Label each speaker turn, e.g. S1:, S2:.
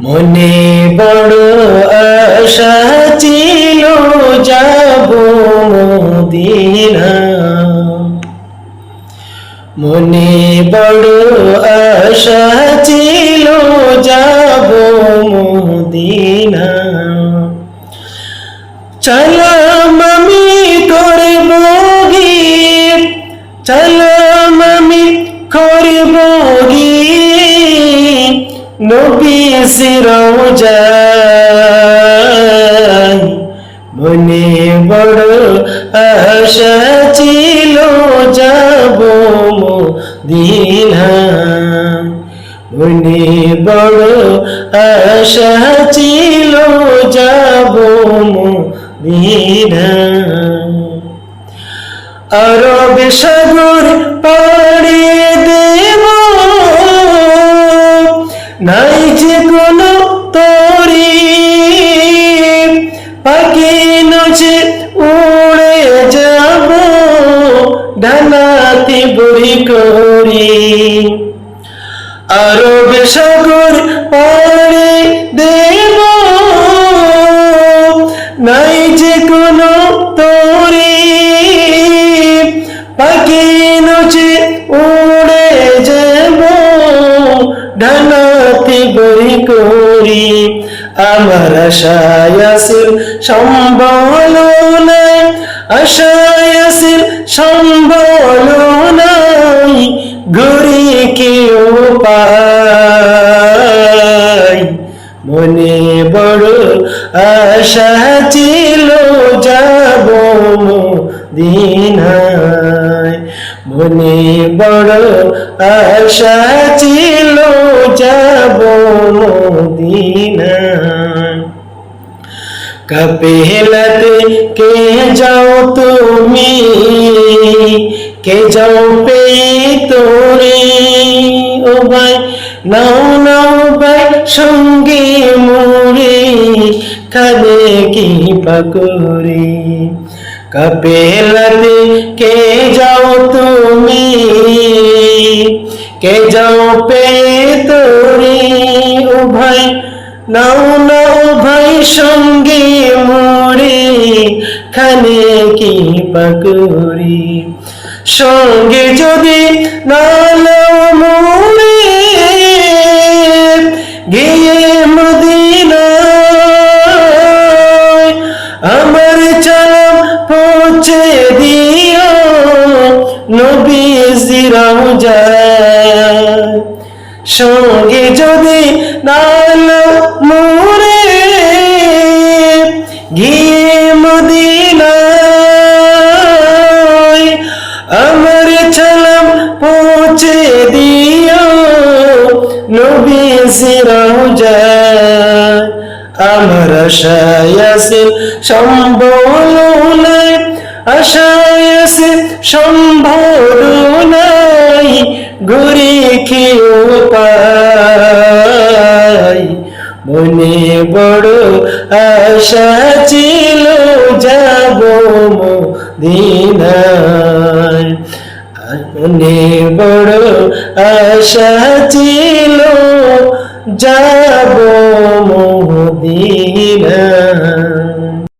S1: মনে বড় আশা ছিল যাব মদিনা। মনে বড় আশা ছিল যাব মদিনা। চলাম আমি করব গিয়ে চলাম আমি করব গিয়ে নবী সিরোজাই মনে বড় আশা ছিল, যাব মদিনা। মনে বড় আশা ছিল, যাব মদিনা। আরব সাগর পাড়ি দেব নচে উড়ে যাব, ডানাতে বই করি আরব সাগর পাড়ি দেব, নাই যে কোনো তরি। পাখি নচে উড়ে যাব, ডানাতে বই করি আমার আশায় আসিল সম্বল নাই আশায় আসিল সম্বল নাই, ঘুরি কেউ পাই মনে বড় আশা ছিল, যাব দিনায় মনে বড় আশা ছিল, যাব দিনায় কপিলতে কে যাও তুমি কে যাও পে তোরে ও ভাই নাও নাও ভাই সঙ্গে মোরে খাবে কি পাকুরে কপিলতে কে যাও তুমি কে যাও পে নাও নাও ভাই সঙ্গে মোরে, খানে কি পাকুরি? সঙ্গে যদি না নাও মোরে, গিয়ে আমার চালাম পৌঁছে দিও নবী জিরাও যায় সঙ্গে যদি আমার আশায় আশায় আছে নাই ঘুরে খেয়েও মনে বড় আশা ছিল যাব দিনায় মনে বড় আশা ছিল যাব মদিনা